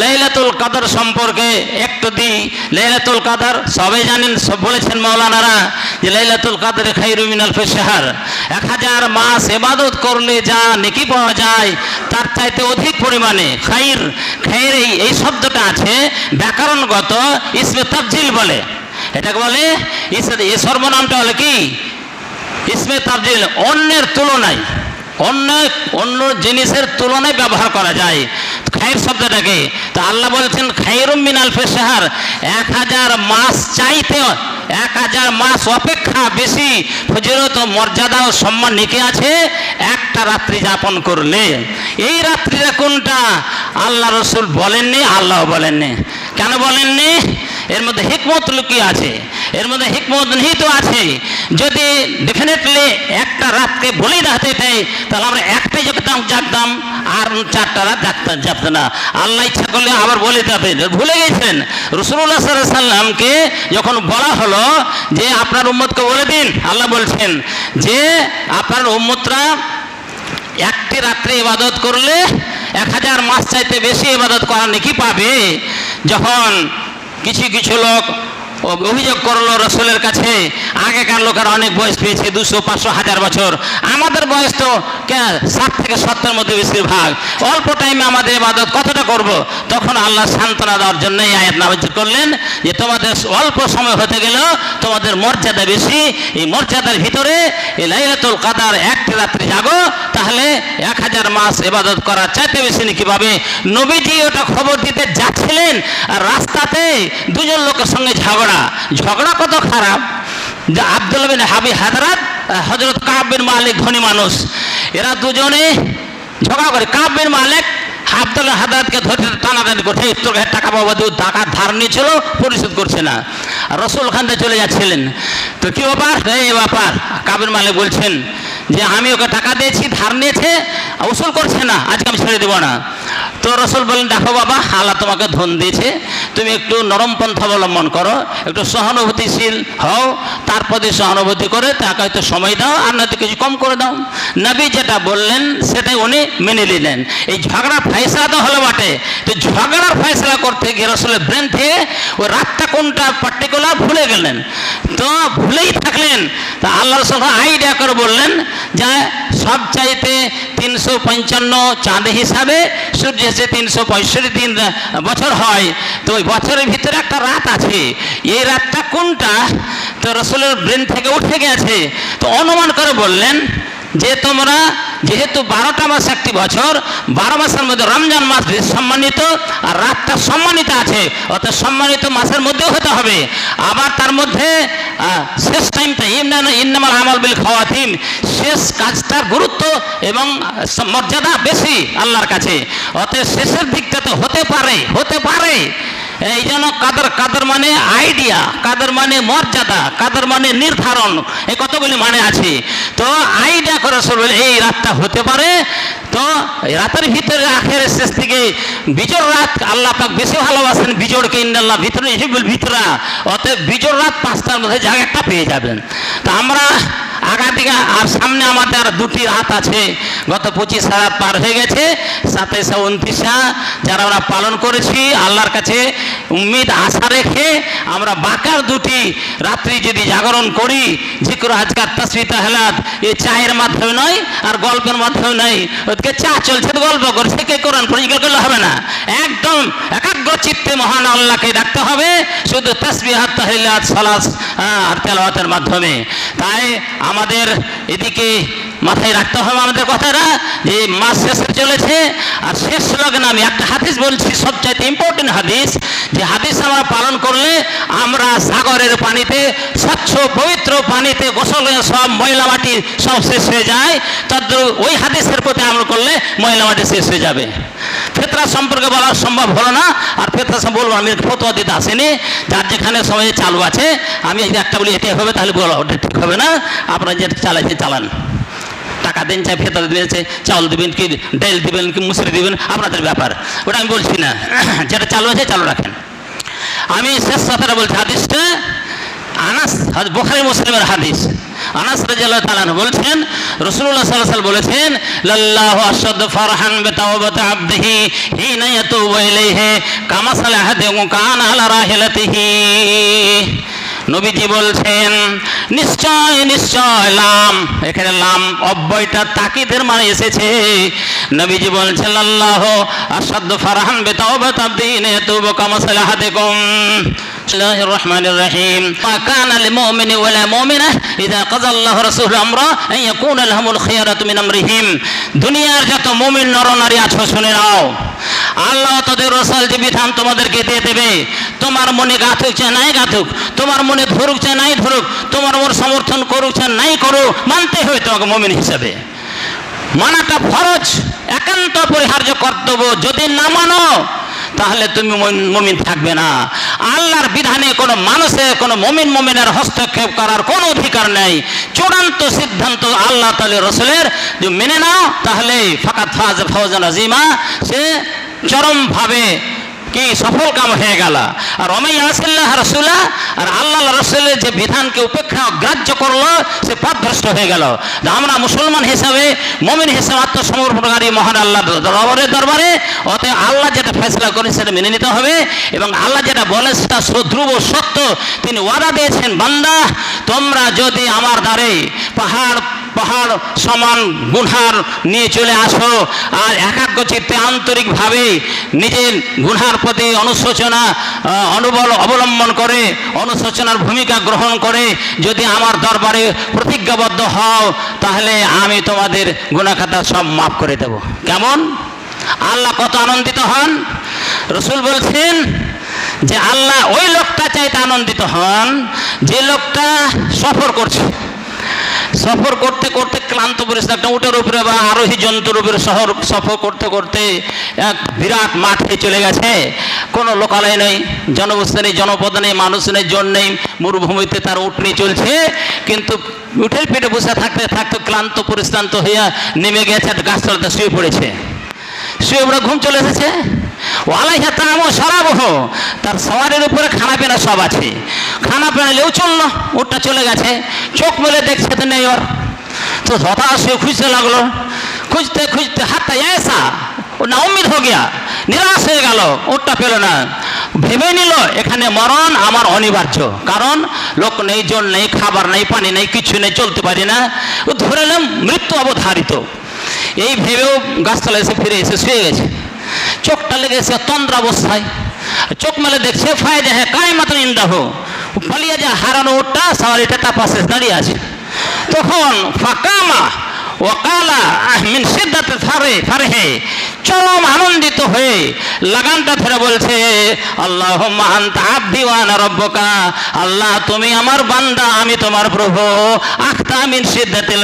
লাইলাতুল কাদর সম্পর্কে একটু দিই লাইলাতুল কাদর, সবাই জানেন, সব বলেছেন মাওলানারা যে লাইলাতুল কাদর খাইরু মিনাল শাহর এক হাজার মাস এবাদত করলে যা নেকি পাওয়া যায়, তার চাইতে অধিক পরিমাণে খাইর। খাইর এই এই শব্দটা আছে ব্যাকরণগত ইসমে তাফজিল বলে। এটাকে বলে এই সর্বনামটা হলে কি? ইসমে তাবজিল অন্যের তুলনায়, অন্য অন্য জিনিসের তুলনায় ব্যবহার করা যায়। খায়ের শব্দটাকে। তো আল্লাহ বলছেন, খায়রুম মিনাল ফেসাহার এক হাজার মাস চাইতে, এক হাজার মাস অপেক্ষা বেশি ফজিলত তো মর্যাদা ও সম্মান নিকে আছে, একটা রাত্রি যাপন করলে। এই রাত্রিটা কোনটা? আল্লাহ রসুল বলেননি, আল্লাহ বলেননি। কেন বলেননি? এর মধ্যে হিকমত লুকিয়ে আছে, এর মধ্যে হিকমত নিহিত আছে। যদি ডেফিনেটলি একটা রাতকে বলেই রাখতে চাই তাহলে আমরা একটাই জাগতাম জাগতাম, আর চারটা রাত জাগতাম জাগতাম না। আল্লাহ ইচ্ছা করলে আবার বলে দেবে ভুলে গেছেন? রসুল্লাহ সাল্লামকে যখন বলা হলো যে আপনার উম্মতকে বলে দিন, আল্লাহ বলছেন যে আপনার উম্মতরা একটি রাত্রে ইবাদত করলে এক হাজার মাস চাইতে বেশি ইবাদত করার নাকি পাবে। যখন কিছু কিছু লোক অভিযোগ করল রসুলের কাছে, আগেকার লোকেরা অনেক বয়স পেয়েছে, দুশো, পাঁচশো, হাজার বছর। আমাদের বয়স তো ষাট থেকে সত্তর মধ্যে বেশিরভাগ অল্প টাইমে আমাদের ইবাদত কতটা করব? তখন আল্লাহ সান্ত্বনা দেওয়ার জন্য এই আয়াত নামাজ করলেন যে, তোমাদের অল্প সময় হতে গেলেও তোমাদের মর্যাদা বেশি। এই মর্যাদার ভিতরে এই লাইলাতুল কাদার একটি রাত্রি জাগো এক এবাদত করা চাইতে বেশি নাকি পাবে? নবীজি ওটা খবর দিতে যাচ্ছিলেন, আর রাস্তাতে দুজন লোকের সঙ্গে ঝগড়া। ঝগড়া কত খারাপ? যে আব্দুল বিন হাবি হাদরাত হজরত কাব্বিন মালিক ধনী মানুষ। এরা দুজনে ঝগড়া করে। কাব্বিন মালিক আব্দুল হাদাতকে ধরে টানাটানি করছে তোর কাছে টাকা পাবো দু টাকা ধার নিয়েছিল, পরিশোধ করছে না। রসুল খানতে চলে যাচ্ছিলেন। তো কি ব্যাপার? এই ব্যাপার। কাবির মালিক বলছেন যে, আমি ওকে টাকা দিয়েছি, ধার নিয়েছে উসুল করছে না, আজকে আমি ছেড়ে দেবো না। তো রসুল বলেন, দেখো বাবা, আল্লাহ তোমাকে ধন দিয়েছে। তুমি একটু নরম পন্থা অবলম্বন করো, একটু সহানুভূতিশীল হও, তারপরে সহানুভূতি করে তাকে হয়তো সময় দাও, আর নয়তো কিছু কম করে দাও। নবী যেটা বললেন, সেটাই উনি মেনে নিলেন। এই ঝগড়ার ফয়সলা তো হলো বটে। তো ঝগড়ার ফয়সলা করতে গিয়ে রসুলের ব্রেন থেকে ওই রাতটা কোনটা পার্টিকুলার ভুলে গেলেন। তো ভুলেই থাকলেন। তা আল্লাহ রসুল আইডিয়া করে বললেন যে সব চাইতে তিনশো পঞ্চান্ন চাঁদ হিসাবে সূর্য এসে তিনশো পঁয়ষট্টি দিন বছর হয়, তো ওই বছরের ভিতরে একটা রাত আছে। এই রাতটা কোনটা? তো রসুলের ব্রেন থেকে উঠে গেছে। তো অনুমান করে বললেন যে তোমরা যেহেতু বারোটা মাস একটি বছর, বারো মাসের মধ্যে রমজান মাস সম্মানিত আর রাতটা সম্মানিত আছে, অর্থাৎ সম্মানিত মাসের মধ্যেও হতে হবে। আবার তার মধ্যে শেষ টাইমটা ইমনান ইন্নামাল আমল বিল খাওয়াতিম, শেষ কাজটার গুরুত্ব এবং মর্যাদা বেশি আল্লাহর কাছে। অতএব শেষের দিকটা তো হতে পারে হতে পারে। এই জন্য কাদের কাদের মানে আইডিয়া কাদের মানে মর্যাদা, কাদের মানে নির্ধারণ, এই কতগুলি মানে আছে? তো আইডিয়া করে শুরু এই রাতটা হতে পারে। তো রাতের ভিতরে, আখের শেষ থেকে বিজোর রাত, আল্লাহ পাক বেশি ভালোবাসেন বিজোড়কে ইন্দাল্লাহ ভিতরে হিবুল ভিতরা। অতএব বিজোর রাত পাঁচটার মধ্যে জায়গাটা পেয়ে যাবেন। তো আমরা আগা দিকে আর সামনে আমাদের দুটি রাত আছে। গত পঁচিশ রাত পার হয়ে গেছে। সাতাইশে উনত্রিশা যারা আমরা পালন করেছি, আল্লাহর কাছে উম্মিদ, আশা রেখে আমরা বাকার দুটি রাত্রি যদি জাগরণ করি কোনো আজকার তসবিতা হেলাত এই চায়ের মাধ্যমে নয় আর গল্পের মাধ্যমে নয়। ওদিকে চা চলছে, গল্প করছে, কে কোরআন পরিষ্কার করলে হবে না। একদম একাগ্র চিত্তে আল্লাহকে ডাকতে হবে। শুধু তসবিহাত তাহিলাত সালাস আহ, আর তেলাওয়াতের মাধ্যমে। তাই আমাদের এদিকে মাথায় রাখতে হবে আমাদের কথাটা যে মাস শেষে চলেছে আর শেষ লগ্ন আমি একটা হাদিস বলছি সবচাইতে ইম্পর্টেন্ট হাদিস। যে হাদিস আমরা পালন করলে আমরা সাগরের পানিতে স্বচ্ছ পবিত্র পানিতে গোসল হয়ে সব ময়লা মাটি সব শেষ হয়ে যায়। তদ্রু ওই হাদিসের প্রতি আমল করলে ময়লা মাটি শেষ হয়ে যাবে। ফেতরা সম্পর্কে বলা সম্ভব হলো না। আর ফেতরা বলব, আমি ফতোয়া দিতে আসেনি। যার যেখানে সময় চালু আছে, আমি একটা বলি, এটাই হবে, তাহলে বলো, ওটা ঠিক হবে না। আপনারা যেটা চালাইছে চালান। টাকা দেন, চাই, ফেতরা চাই, চাউল দিবেন কি, ডাল দিবেন কি, মুসুরি দিবেন, আপনাদের ব্যাপার। ওটা আমি বলছি না। যেটা চালু আছে, চালু রাখেন। আমি শেষ কথাটা বলছি, হাদিসটা, আনাস বোখারি, মুসলিমের হাদিস। আনাস রাজিয়াল্লাহ তাআলা বলছেন, রাসূলুল্লাহ সাল্লাল্লাহু আলাইহি বলেছেন, লাল্লাহু আশাদ ফারহান বিতাওবাতি আবদিহি হিনা ইয়াতুবু ইলাইহি কামা সালাহাদু কান আলা রাহিলাতিহি। নবীজি বলছেন, নিশ্চয় নিশ্চয় লাম, এখানে লাম অব্যয়টা তাকিদের মানে এসেছে। নবীজি বলছেন আল্লাহ আসাদ ফারহান বেতাও বেতাব দিন এত বোকামা সালাহাতে কম الله الرحمن الرحيم ما كان لمؤمن ولا مؤمنة إذا قضى الله رسول أمرا أن يكون لهم الخيارة من أمرهم দুনিয়ার যত মুমিন নরনারী আছো শুনে নাও আল্লাহ তোদের রসল যে বিধান তোমাদেরকে দিয়ে দেবে তোমার মনে গাথুক চায় নাই গাথুক তোমার মনে ধরুক চায় নাই ধরুক তোমার মন সমর্থন করুক চায় নাই করুক মানতে হবে তোমাকে মমিন হিসাবে মানাটা ফরজ একান্ত পরিহার্য কর্তব্য যদি না মানো তাহলে তুমি মমিন- থাকবে না। আল্লাহর বিধানে কোনো মানুষের কোনো মমিন মমিনের হস্তক্ষেপ করার কোনো অধিকার নেই। চূড়ান্ত সিদ্ধান্ত আল্লাহ তালে রসুলের। মেনে নাও তাহলে ফাকাত ফাজ ফৌজান আজিমা সে চরমভাবে কি সফল কাম হয়ে গেল। আর অমাই আসিল্লাহ রসুল্লাহ আর আল্লাহ রসুলের যে বিধানকে উপেক্ষা অগ্রাহ্য করল, সে পথভ্রষ্ট হয়ে গেল। আমরা মুসলমান হিসাবে, মমিন হিসাবে আত্মসমর্পণকারী মহান আল্লাহ দরবারে দরবারে, অতএব আল্লাহ যেটা ফেসলা করে সেটা মেনে নিতে হবে এবং আল্লাহ যেটা বলে সেটা ধ্রুব সত্য। তিনি ওয়াদা দিয়েছেন, বান্দা, তোমরা যদি আমার দ্বারে পাহাড় পাহাড় সমান গুনহার নিয়ে চলে আসো। আর একাগ্র চিত্তে আন্তরিকভাবে নিজের গুনহার প্রতি অনুশোচনা অনুবল অবলম্বন করে, অনুশোচনার ভূমিকা গ্রহণ করে, যদি আমার দরবারে প্রতিজ্ঞাবদ্ধ হও, তাহলে আমি তোমাদের গুণাখাতা সব মাফ করে দেব। কেমন? আল্লাহ কত আনন্দিত হন। রসুল বলছেন যে, আল্লাহ ওই লোকটা চাইতে আনন্দিত হন যে লোকটা সফর করছে। সফর করতে করতে ক্লান্ত পরিস্থিতি। একটা উটের উপরে বা আরোহী জন্তুর উপরে শহর সফর করতে করতে এক বিরাট মাঠে চলে গেছে। কোনো লোকালয় নেই, জনবস্তি নেই, জনপদ নেই, মানুষ নেই, জন নেই, মরুভূমিতে তার উট নিয়ে চলছে। কিন্তু উঠের পেটে বসে থাকতে থাকতে ক্লান্ত পরিশ্রান্ত হইয়া নেমে গেছে গাছতলাতে শুয়ে পড়েছে। শুয়ে পড়ে ঘুম চলে এসেছে। ওয়ালাই হাতে আমো সরাবহ তার সওয়ারের উপরে খানা পেনা সব আছে। খানা পেনা লেও চলল ওটা চলে গেছে। চোখ মেলে দেখছে তো নেই ওর। তো হতাশ হয়ে খুঁজতে লাগল। খুঁজতে খুঁজতে হাতটা এসা, ও না উম্মিদ হয়ে গিয়া নিরাশ হয়ে গেল ওটা পেল না। ভেবে নিল, এখানে মরণ আমার অনিবার্য। কারণ লোক নেই, জল নেই, খাবার নেই, পানি নেই, কিছু নেই, চলতে পারি না। ও ধরে নিলাম মৃত্যু অবধারিত। এই ভেবেও গাছতলা এসে ফিরে এসে শুয়ে গেছে। চোখটা লেগেছে তন্দ্র অবস্থায় চোখ মেলে দেখছে, ফায়দা হ্যাঁ কাই মাত্র ইন্দাহ। পালিয়ে যা হারানো ওটা সাওয়ারিটা তার পাশে দাঁড়িয়ে আছে। তখন ফাকামা ওকালা সিদ্ধাতে ফারে ফারেহে, চরম আনন্দিত হয়ে লাগানটা ধরে বলছে আল্লাহ আন্তা আব্দি ওয়ানা রব্বকা। আল্লাহ, তুমি আমার বান্দা, আমি তোমার প্রভু। আখতা মিন সিদ্ধাতিল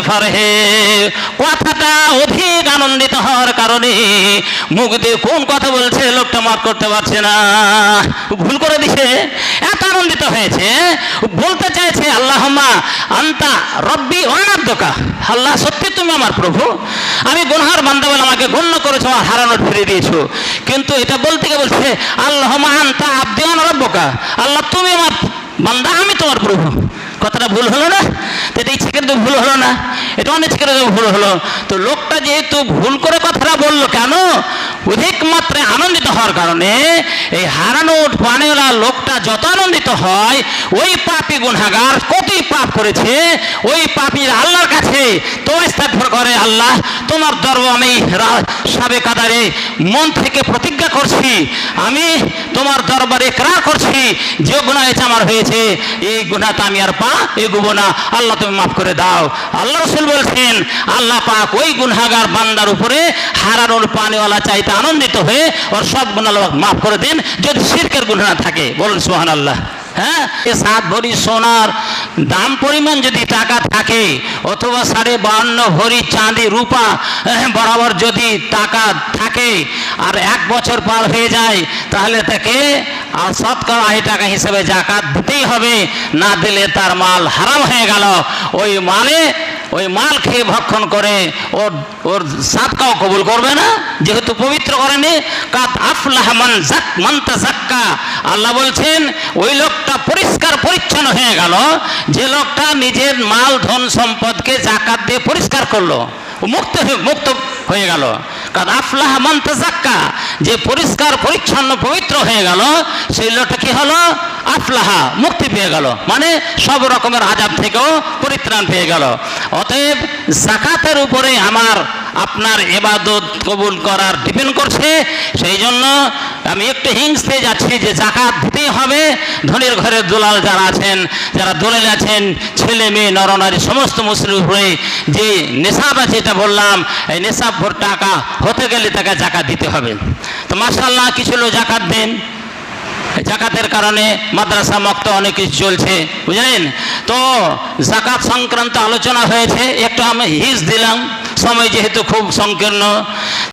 কথাটা অধিক আনন্দিত হওয়ার কারণে মুখ দিয়ে কোন কথা বলছে লোকটা মাফ করতে পারছে না। ভুল করে দিছে। এত আনন্দিত হয়েছে। বলতে চাইছে আল্লাহমা আন্তা রব্বি অনাব্দকা আল্লাহ, সত্যি তুমি আমার প্রভু। আমি গুনহার বান্দা বলে আমাকে গণ্য করেছ, আমার হারানোর ফিরে দিয়েছ। কিন্তু এটা বলতে গিয়ে বলছে আল্লাহমা আন্তা আব্দি অনারব্বকা আল্লাহ, তুমি আমার বান্দা, আমি তোমার প্রভু। কথাটা ভুল হলো না? তো এটা ইচ্ছে কিন্তু ভুল হলো না। এটা অনেক ভুল হলো তো লোকটা যেহেতু ভুল করে কথাটা বলল কেন? অধিক মাত্রায় আনন্দিত হওয়ার কারণে এই হারানো পানেওয়ালা লোকটা যত আনন্দিত হয়, ওই পাপি গুণাগার কতই পাপ করেছে, ওই পাপির আল্লাহর কাছে তো ইস্তাগফার করে, আল্লাহ, তোমার দরব আমি সাবে কাদারে মন থেকে প্রতিজ্ঞা করছি, আমি তোমার দরবারে ক্রা করছি, যে গুণা হয়েছে আমার হয়েছে, এই গুণাটা আমি আর পা এগুবো না, আল্লাহ তুমি মাফ করে দাও। আল্লাহ রসুল বলছেন, আল্লাহ পাক ওই গুনহাগার বান্দার উপরে হারানোর পানিওয়ালা চাইতে আনন্দিত হয়ে ওর সব গুণা মাফ করে দেন যদি শিরকের গুণা না থাকে। বলুন সোহান আল্লাহ হ্যাঁ সাত ভরি সোনার দাম পরিমাণ যদি টাকা থাকে অথবা সাড়ে বাহান্ন ভরি চাঁদি রূপা হ্যাঁ, বরাবর যদি টাকা থাকে আর এক বছর পার হয়ে যায় তাহলে তাকে আর শতকরা আশি টাকা হিসেবে জাকাত দিতেই হবে না দিলে তার মাল হারাম হয়ে গেল। ওই মালে ওই মাল খেয়ে ভক্ষণ করে, ওর ওর সাদকাও কবুল করবে না, যেহেতু পবিত্র করেনি। কাত আফলাহ মান জাক মান্তা জাক্কা আল্লাহ বলছেন, ওই লোকটা পরিষ্কার পরিচ্ছন্ন হয়ে গেল। যে লোকটা নিজের মাল, ধন, সম্পদকে জাকাত দিয়ে পরিষ্কার করল মুক্ত মুক্ত হয়ে গেল। কারণ আফলাহ মান্তা জাক্কা যে পরিষ্কার পরিচ্ছন্ন পবিত্র হয়ে গেল, সেই লোকটা কি হলো? আফলাহা, মুক্তি পেয়ে গেল। মানে সব রকমের আজাব থেকেও পরিত্রাণ পেয়ে গেল। অতএব জাকাতের উপরে আমার, আপনার এবাদত কবুল করার ডিপেন্ড করছে। সেই জন্য আমি একটু হিংসতে যাচ্ছি যে জাকাত দিতেই হবে। ধনির ঘরের দোলাল যারা আছেন, যারা দোলাল আছেন, ছেলে মেয়ে, নরনারী, সমস্ত মুসলিম হয়ে যে নেশাব আছে এটা বললাম, এই নেশাব ভোর টাকা হতে গেলে তাকে জাকাত দিতে হবে। তো মার্শাল্লাহ কিছু লোক জাকাত দেন। জাকাতের কারণে মাদ্রাসা মক্ত অনেক কিছু চলছে, বুঝলেন? তো জাকাত সংক্রান্ত আলোচনা হয়েছে, একটু আমি হিস দিলাম, সময় যেহেতু খুব সংকীর্ণ।